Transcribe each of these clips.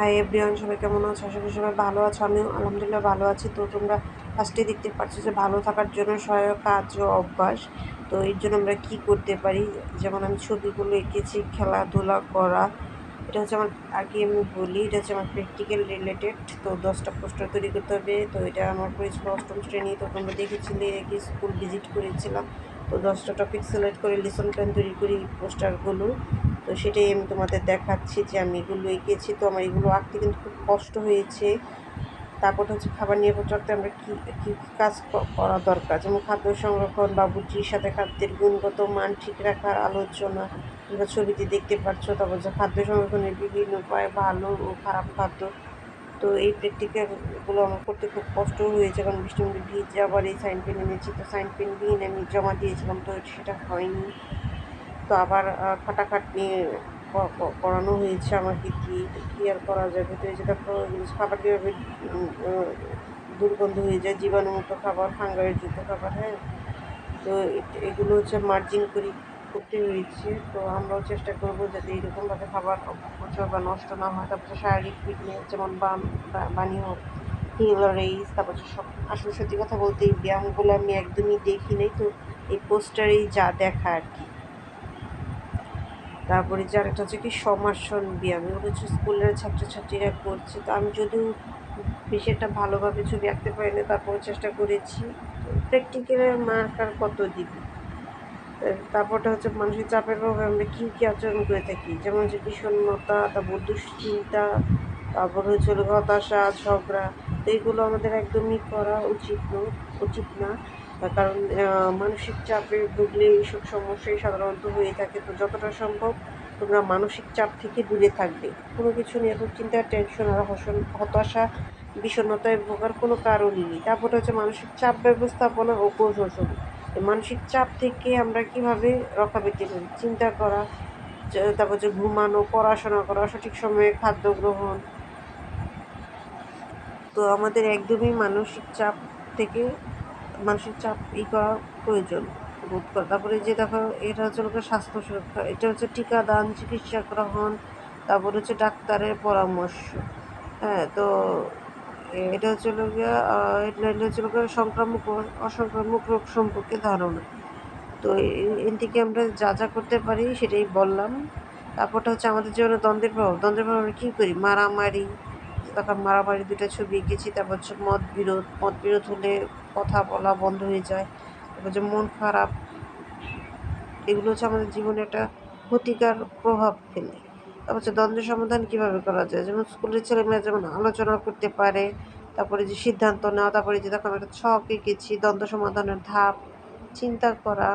Hi everyone সবাই কেমন আছো? আশা করি সবাই ভালো আছো। আমিও আলহামদুলিল্লাহ ভালো আছি। তো তোমরা ফার্স্টে দেখতে পাচ্ছ যে ভালো থাকার জন্য সহায়ক কাজ ও অভ্যাস। তো এর জন্য আমরা কি করতে পারি? যেমন আমি ছবিগুলো এঁকেছি, খেলাধুলা করা। এটা হচ্ছে আমার, আগে আমি বলি, এটা হচ্ছে আমার প্র্যাকটিক্যাল রিলেটেড তো দশটা পোস্টার তৈরি করতে হবে। তো এটা আমার পরিচিত অষ্টম শ্রেণি। তো তোমরা দেখেছিলে কি স্কুল ভিজিট করেছিলাম। তো দশটা টপিক সিলেক্ট করে লিসন প্ল্যান তৈরি করি পোস্টারগুলো তো সেটাই আমি তোমাদের দেখাচ্ছি যে আমি এগুলো এঁকেছি। তো আমার এগুলো আঁকতে কিন্তু খুব কষ্ট হয়েছে। তারপর হচ্ছে খাবার নিরাপত্তা রাখতে আমরা কী কী কাজ করা দরকার? যেমন খাদ্য সংরক্ষণ বা বুটির সাথে খাদ্যের গুণগত মান ঠিক রাখার আলোচনা তোমরা ছবিতে দেখতে পাচ্ছ তারপর যে খাদ্য সংরক্ষণের বিভিন্ন উপায় ভালো ও খারাপ খাদ্য। তো এই প্র্যাকটিক্যালগুলো আমার করতে খুব কষ্ট হয়েছে, কারণ মধ্যে ভিজে আবার এই সাইন পেন এনেছি। তো সাইন পেন দিয়ে আমি জমা দিয়েছিলাম, তো সেটা হয়নি। তো আবার খাটাখাটনি করানো হয়েছে আমাকে কি, কী আর করা যাবে? তো এই যে খাবার কীভাবে দুর্গন্ধ হয়ে যায়, জীবাণুমুক্ত খাবার যুক্ত খাবার হ্যাঁ? তো এগুলো হচ্ছে মার্জিন করি, করতে হয়েছে। তো আমরাও চেষ্টা করব যাতে এইরকমভাবে খাবার অপচয় বা নষ্ট না হয়। তারপরে শারীরিক ফিটনেস যেমন বাম বানি হোক হিল রেইস তারপর সব, আসলে সত্যি কথা বলতে এই ব্যায়ামগুলো আমি একদমই দেখি নাই। তো এই পোস্টারেই যা দেখা আর কি। তারপরে যে আরেকটা হচ্ছে কি সমাসন ব্যায়াম এগুলো হচ্ছে স্কুলের ছাত্রছাত্রীরা করছে। তো আমি যদিও বেশি একটা ভালোভাবে ছবি আঁকতে পারি না তারপরে চেষ্টা করেছি। প্র্যাকটিক্যালের মার্কার কত দিবি? তারপরটা হচ্ছে মানসিক চাপের প্রভাবে আমরা কী কী আচরণ করে থাকি? যেমন হচ্ছে বিষণ্ণতা তারপর দুশ্চিন্তা, তারপর হচ্ছে হতাশা, ঝগড়া। তো এগুলো আমাদের একদমই করা উচিত উচিত না। কারণ মানসিক চাপে ভুগলে এইসব সমস্যাই সাধারণত হয়ে থাকে। তো যতটা সম্ভব তোমরা মানসিক চাপ থেকে দূরে থাকবে। কোনো কিছু নিয়ে এত চিন্তা টেনশন আর হতাশা, বিষণ্ণতায় ভোগার কোনো কারণই নেই। তারপরে হচ্ছে মানসিক চাপ ব্যবস্থাপনা ও প্রশাসন। মানসিক চাপ থেকে আমরা কীভাবে রক্ষা পেতে পারি চিন্তা করা, তারপর হচ্ছে ঘুমানো, পড়াশোনা করা, সঠিক সময়ে খাদ্য গ্রহণ। তো আমাদের একদমই মানসিক চাপ থেকে মানসিক চাপ ই করা প্রয়োজন বোধ করা। তারপরে যে দেখো, এটা হচ্ছে লোকের স্বাস্থ্য সুরক্ষা, এটা হচ্ছে টিকাদান, চিকিৎসা গ্রহণ, তারপর হচ্ছে ডাক্তারের পরামর্শ। হ্যাঁ তো এটা হচ্ছে লোকের হচ্ছে লোকের সংক্রামক অসংক্রামক রোগ সম্পর্কে ধারণা। তো এর থেকে আমরা যা যা করতে পারি সেটাই বললাম। তারপরটা হচ্ছে আমাদের জীবনে দ্বন্দ্বের প্রভাব। দ্বন্দ্বের প্রভাব আমরা কী করি? মারামারি তখন মারামারি দুটো ছবি এঁকেছি, তারপর হচ্ছে মত বিরোধ মত বিরোধ হলে কথা বলা বন্ধ হয়ে যায়, তারপর যে মন খারাপ। এগুলো হচ্ছে আমাদের জীবনে একটা ক্ষতিকার প্রভাব ফেলে। তারপর হচ্ছে দ্বন্দ্ব সমাধান কীভাবে করা যায়? যেমন স্কুলের ছেলেমেয়েরা যেমন আলোচনা করতে পারে, তারপরে যে সিদ্ধান্ত নেওয়া, তারপরে যে তখন একটা ছক এঁকেছি, দ্বন্দ্ব সমাধানের ধাপ, চিন্তা করা।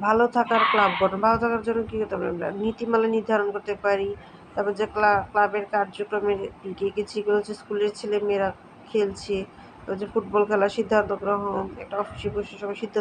ভালো থাকার ক্লাব গঠন, ভালো থাকার জন্য কী করতে পারি আমরা নীতিমালা নির্ধারণ করতে পারি তারপর যে ক্লাবের কার্যক্রমের গেছি এগুলো হচ্ছে, স্কুলের ছেলে মেয়েরা খেলছে যে ফুটবল খেলার সিদ্ধান্ত গ্রহণ একটা অফিসে বসে সবাই সিদ্ধান্ত